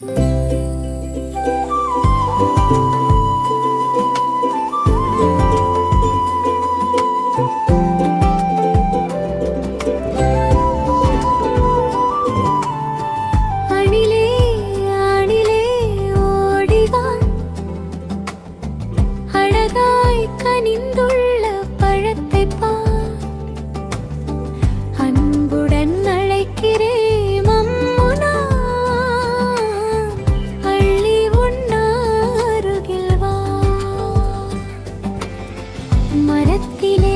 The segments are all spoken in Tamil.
Música மரத்திலே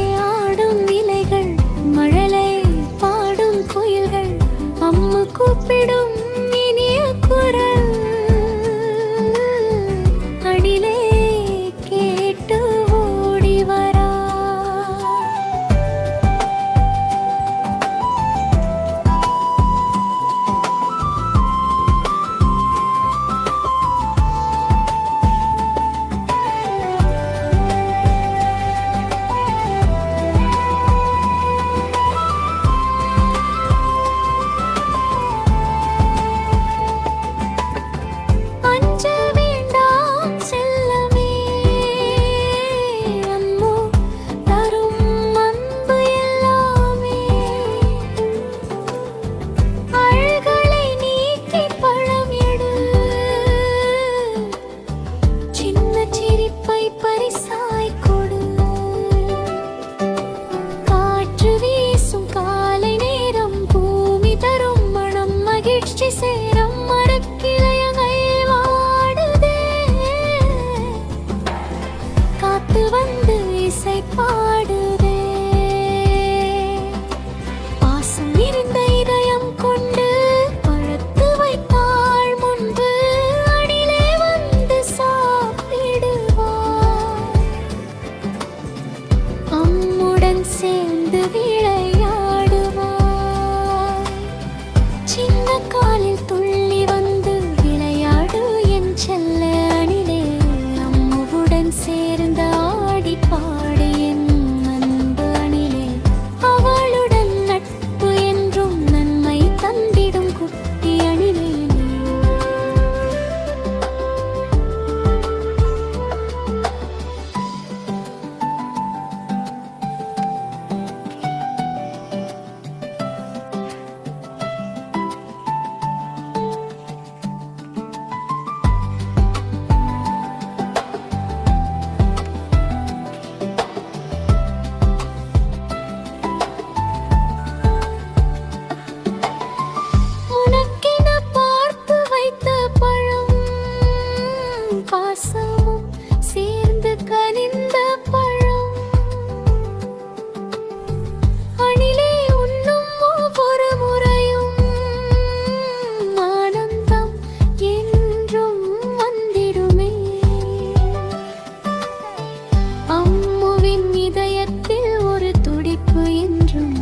அம்முவின் இதயத்தில் ஒரு துடிப்பு என்றும்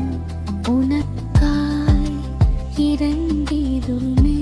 உனக்காய் இறங்கிதுமே